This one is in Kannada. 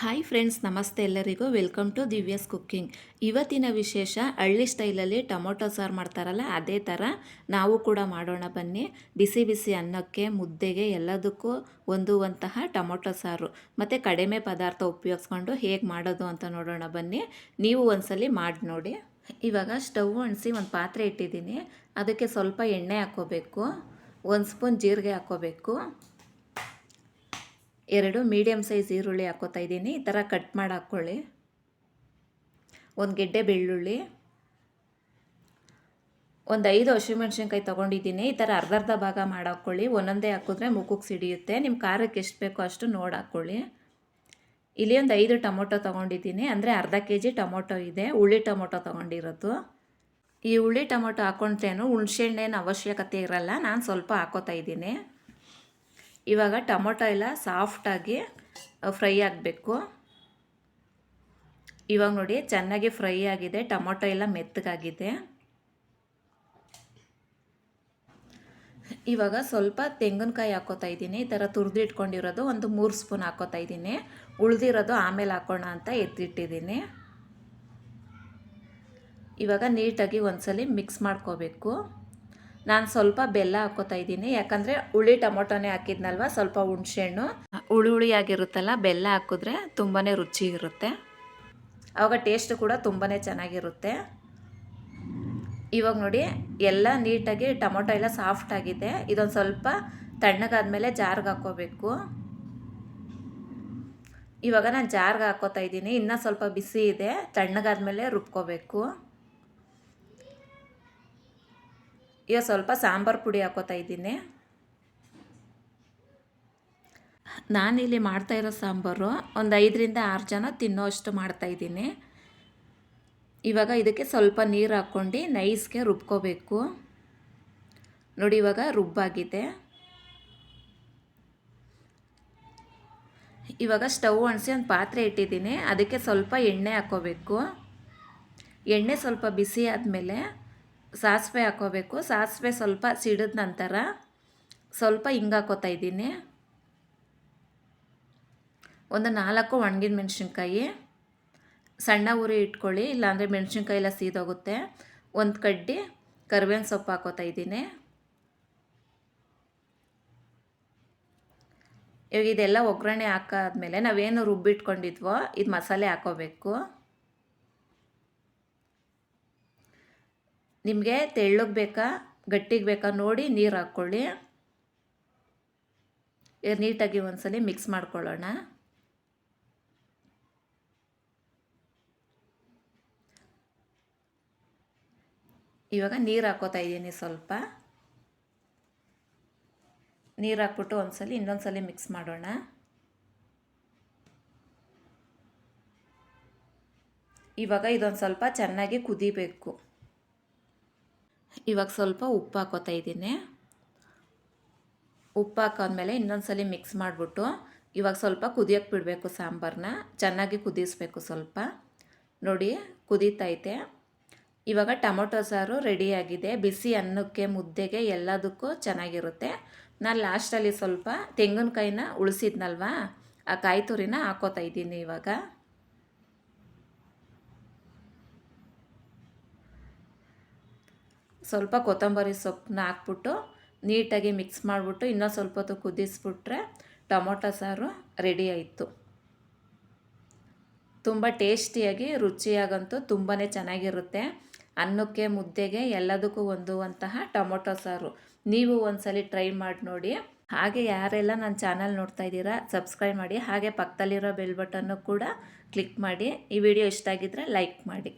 ಹಾಯ್ ಫ್ರೆಂಡ್ಸ್ ನಮಸ್ತೆ ಎಲ್ಲರಿಗೂ. ವೆಲ್ಕಮ್ ಟು ದಿವ್ಯಾಸ್ ಕುಕ್ಕಿಂಗ್ ಇವತ್ತಿನ ವಿಶೇಷ, ಹಳ್ಳಿ ಸ್ಟೈಲಲ್ಲಿ ಟೊಮೊಟೊ ಸಾರು ಮಾಡ್ತಾರಲ್ಲ, ಅದೇ ಥರ ನಾವು ಕೂಡ ಮಾಡೋಣ ಬನ್ನಿ. ಬಿಸಿ ಬಿಸಿ ಅನ್ನಕ್ಕೆ, ಮುದ್ದೆಗೆ ಎಲ್ಲದಕ್ಕೂ ಹೊಂದುವಂತಹ ಟೊಮೊಟೊ ಸಾರು. ಮತ್ತು ಕಡಿಮೆ ಪದಾರ್ಥ ಉಪಯೋಗಿಸ್ಕೊಂಡು ಹೇಗೆ ಮಾಡೋದು ಅಂತ ನೋಡೋಣ ಬನ್ನಿ. ನೀವು ಒಂದ್ಸಲಿ ಮಾಡಿ ನೋಡಿ. ಇವಾಗ ಸ್ಟವ್ ಅಣಿಸಿ ಒಂದು ಪಾತ್ರೆ ಇಟ್ಟಿದ್ದೀನಿ. ಅದಕ್ಕೆ ಸ್ವಲ್ಪ ಎಣ್ಣೆ ಹಾಕ್ಕೋಬೇಕು. ಒಂದು ಸ್ಪೂನ್ ಜೀರಿಗೆ ಹಾಕ್ಕೋಬೇಕು. ಎರಡು ಮೀಡಿಯಮ್ ಸೈಜ್ ಈರುಳ್ಳಿ ಹಾಕೋತಾ ಇದ್ದೀನಿ. ಈ ಥರ ಕಟ್ ಮಾಡಿ ಹಾಕ್ಕೊಳ್ಳಿ. ಒಂದು ಗೆಡ್ಡೆ ಬೆಳ್ಳುಳ್ಳಿ. ಒಂದು ಐದು ಹಸಿಮೆಣ್ಸಿನ್ಕಾಯಿ ತೊಗೊಂಡಿದ್ದೀನಿ. ಈ ಥರ ಅರ್ಧ ಅರ್ಧ ಭಾಗ ಮಾಡಿ ಹಾಕ್ಕೊಳ್ಳಿ. ಒಂದೊಂದೇ ಹಾಕಿದ್ರೆ ಮುಖಕ್ಕೆ ಸಿಡಿಯುತ್ತೆ. ನಿಮ್ಮ ಖಾರಕ್ಕೆ ಎಷ್ಟು ಬೇಕೋ ಅಷ್ಟು ನೋಡಿ ಹಾಕ್ಕೊಳ್ಳಿ. ಇಲ್ಲಿ ಒಂದು ಐದು ಟೊಮೊಟೊ ತೊಗೊಂಡಿದ್ದೀನಿ. ಅಂದರೆ ಅರ್ಧ ಕೆ ಜಿ ಟೊಮೊಟೊ ಇದೆ. ಹುಳಿ ಟೊಮೊಟೊ ತೊಗೊಂಡಿರೋದು. ಈ ಹುಳಿ ಟೊಮೊಟೊ ಹಾಕ್ಕೊಂಡ್ರೇನು ಹುಣಸೆಹಣ್ಣೇನು ಅವಶ್ಯಕತೆ ಇರಲ್ಲ. ನಾನು ಸ್ವಲ್ಪ ಹಾಕೋತಾ ಇದ್ದೀನಿ. ಇವಾಗ ಟೊಮೊಟೊ ಎಲ್ಲ ಸಾಫ್ಟಾಗಿ ಫ್ರೈ ಆಗಬೇಕು. ಇವಾಗ ನೋಡಿ ಚೆನ್ನಾಗಿ ಫ್ರೈ ಆಗಿದೆ, ಟೊಮೊಟೊ ಎಲ್ಲ ಮೆತ್ತಗಾಗಿದೆ. ಇವಾಗ ಸ್ವಲ್ಪ ತೆಂಗಿನಕಾಯಿ ಹಾಕೋತಾ ಇದ್ದೀನಿ, ಈ ಥರ ತುರಿದು ಇಟ್ಕೊಂಡಿರೋದು ಒಂದು ಮೂರು ಸ್ಪೂನ್ ಹಾಕೋತಾ ಇದ್ದೀನಿ. ಉಳಿದಿರೋದು ಆಮೇಲೆ ಹಾಕೋಣ ಅಂತ ಎತ್ತಿಟ್ಟಿದ್ದೀನಿ. ಇವಾಗ ನೀಟಾಗಿ ಒಂದ್ಸಲಿ ಮಿಕ್ಸ್ ಮಾಡ್ಕೋಬೇಕು. ನಾನು ಸ್ವಲ್ಪ ಬೆಲ್ಲ ಹಾಕೋತಾ ಇದ್ದೀನಿ. ಯಾಕಂದರೆ ಹುಳಿ ಟೊಮೊಟೊನೇ ಹಾಕಿದ್ನಲ್ವ? ಸ್ವಲ್ಪ ಹುಣಸೆಹಣ್ಣು. ಹುಳಿ ಹುಳಿಯಾಗಿರುತ್ತಲ್ಲ ಬೆಲ್ಲ ಹಾಕಿದ್ರೆ ತುಂಬಾ ರುಚಿ ಇರುತ್ತೆ. ಆವಾಗ ಟೇಸ್ಟ್ ಕೂಡ ತುಂಬಾ ಚೆನ್ನಾಗಿರುತ್ತೆ. ಇವಾಗ ನೋಡಿ ಎಲ್ಲ ನೀಟಾಗಿ ಟೊಮೊಟೊ ಎಲ್ಲ ಸಾಫ್ಟ್ ಆಗಿದೆ. ಇದೊಂದು ಸ್ವಲ್ಪ ತಣ್ಣಗಾದ್ಮೇಲೆ ಜಾರ್ಗೆ ಹಾಕೋಬೇಕು ಇವಾಗ ನಾನು ಜಾರ್ಗೆ ಹಾಕೋತಾ ಇದ್ದೀನಿ. ಇನ್ನೂ ಸ್ವಲ್ಪ ಬಿಸಿ ಇದೆ. ತಣ್ಣಗಾದ್ಮೇಲೆ ರುಬ್ಕೋಬೇಕು. ಈಗ ಸ್ವಲ್ಪ ಸಾಂಬಾರು ಪುಡಿ ಹಾಕೋತಾ ಇದ್ದೀನಿ. ನಾನಿಲ್ಲಿ ಮಾಡ್ತಾ ಇರೋ ಸಾಂಬಾರು ಒಂದು ಐದರಿಂದ ಆರು ಜನ ತಿನ್ನೋ ಅಷ್ಟು ಮಾಡ್ತಾಯಿದ್ದೀನಿ ಇವಾಗ ಇದಕ್ಕೆ ಸ್ವಲ್ಪ ನೀರು ಹಾಕ್ಕೊಂಡು ನೈಸ್ಗೆ ರುಬ್ಕೋಬೇಕು. ನೋಡಿ, ಇವಾಗ ರುಬ್ಬಾಗಿದೆ. ಇವಾಗ ಸ್ಟವ್ ಅಣಿಸಿ ಒಂದು ಪಾತ್ರೆ ಇಟ್ಟಿದ್ದೀನಿ. ಅದಕ್ಕೆ ಸ್ವಲ್ಪ ಎಣ್ಣೆ ಹಾಕ್ಕೋಬೇಕು ಎಣ್ಣೆ ಸ್ವಲ್ಪ ಬಿಸಿ ಆದಮೇಲೆ ಸಾಸಿವೆ ಹಾಕೋಬೇಕು. ಸಾಸಿವೆ ಸ್ವಲ್ಪ ಸಿಡಿದ ನಂತರ ಸ್ವಲ್ಪ ಹಿಂಗೆ ಹಾಕೋತಾ ಇದ್ದೀನಿ. ಒಂದು ನಾಲ್ಕು ಒಣಗಿದ ಮೆಣಸಿನ್ಕಾಯಿ. ಸಣ್ಣ ಉರಿ ಇಟ್ಕೊಳ್ಳಿ, ಇಲ್ಲಾಂದರೆ ಮೆಣಸಿನ್ಕಾಯಿ ಎಲ್ಲ ಸೀದೋಗುತ್ತೆ. ಒಂದು ಕಡ್ಡಿ ಕರಿಬೇವಿನ ಸೊಪ್ಪು ಹಾಕೋತಾ ಇದ್ದೀನಿ. ಇವಾಗ ಇದೆಲ್ಲ ಒಗ್ಗರಣೆ ಹಾಕಾದ್ಮೇಲೆ ನಾವೇನು ರುಬ್ಬಿಟ್ಕೊಂಡಿದ್ವೋ, ಇದು ಮಸಾಲೆ ಹಾಕೋಬೇಕು. ನಿಮಗೆ ತೆಳ್ಳಗೆ ಬೇಕಾ, ಗಟ್ಟಿಗೆ ಬೇಕಾ ನೋಡಿ ನೀರು ಹಾಕ್ಕೊಳ್ಳಿ. ನೀಟಾಗಿ ಒಂದ್ಸಲಿ ಮಿಕ್ಸ್ ಮಾಡ್ಕೊಳ್ಳೋಣ. ಇವಾಗ ನೀರು ಹಾಕೋತಾ ಇದ್ದೀನಿ ಸ್ವಲ್ಪ. ನೀರು ಹಾಕ್ಬಿಟ್ಟು ಒಂದ್ಸಲಿ ಇನ್ನೊಂದ್ಸಲಿ ಮಿಕ್ಸ್ ಮಾಡೋಣ. ಇವಾಗ ಇದೊಂದು ಸ್ವಲ್ಪ ಚೆನ್ನಾಗಿ ಕುದಿಬೇಕು. ಇವಾಗ ಸ್ವಲ್ಪ ಉಪ್ಪು ಹಾಕೋತಾ ಇದ್ದೀನಿ. ಉಪ್ಪು ಹಾಕಾದ್ಮೇಲೆ ಇನ್ನೊಂದು ಮಿಕ್ಸ್ ಮಾಡಿಬಿಟ್ಟು ಇವಾಗ ಸ್ವಲ್ಪ ಕುದಿಯೋಕ್ಕೆ ಬಿಡಬೇಕು ಸಾಂಬಾರನ್ನ ಚೆನ್ನಾಗಿ ಕುದಿಸ್ಬೇಕು ಸ್ವಲ್ಪ. ನೋಡಿ ಕುದೀತೈತೆ ಇವಾಗ ಟೊಮೊಟೊ ಸಾರು ರೆಡಿಯಾಗಿದೆ ಬಿಸಿ ಅನ್ನಕ್ಕೆ, ಮುದ್ದೆಗೆ ಎಲ್ಲದಕ್ಕೂ ಚೆನ್ನಾಗಿರುತ್ತೆ. ನಾನು ಲಾಸ್ಟಲ್ಲಿ ಸ್ವಲ್ಪ ತೆಂಗಿನಕಾಯಿನ ಉಳಿಸಿದ್ನಲ್ವಾ? ಆ ಕಾಯಿ ತುರಿನ ಹಾಕೋತಾ ಇದ್ದೀನಿ ಇವಾಗ. ಸ್ವಲ್ಪ ಕೊತ್ತಂಬರಿ ಸೊಪ್ಪನ್ನ ಹಾಕ್ಬಿಟ್ಟು ನೀಟಾಗಿ ಮಿಕ್ಸ್ ಮಾಡಿಬಿಟ್ಟು ಇನ್ನೂ ಸ್ವಲ್ಪ ಹೊತ್ತು ಕುದಿಸ್ಬಿಟ್ರೆ ಟೊಮೊಟೊ ಸಾರು ರೆಡಿ ಆಯಿತು. ತುಂಬ ಟೇಸ್ಟಿಯಾಗಿ, ರುಚಿಯಾಗಂತೂ ತುಂಬಾ ಚೆನ್ನಾಗಿರುತ್ತೆ. ಅನ್ನಕ್ಕೆ, ಮುದ್ದೆಗೆ ಎಲ್ಲದಕ್ಕೂ ಹೊಂದುವಂತಹ ಟೊಮೊಟೊ ಸಾರು. ನೀವು ಒಂದ್ಸಲಿ ಟ್ರೈ ಮಾಡಿ ನೋಡಿ. ಹಾಗೆ ಯಾರೆಲ್ಲ ನನ್ನ ಚಾನಲ್ ನೋಡ್ತಾ ಇದ್ದೀರಾ, ಸಬ್ಸ್ಕ್ರೈಬ್ ಮಾಡಿ. ಹಾಗೆ ಪಕ್ಕದಲ್ಲಿರೋ ಬೆಲ್ ಬಟನ್ನು ಕೂಡ ಕ್ಲಿಕ್ ಮಾಡಿ. ಈ ವಿಡಿಯೋ ಇಷ್ಟ ಆಗಿದ್ದರೆ ಲೈಕ್ ಮಾಡಿ.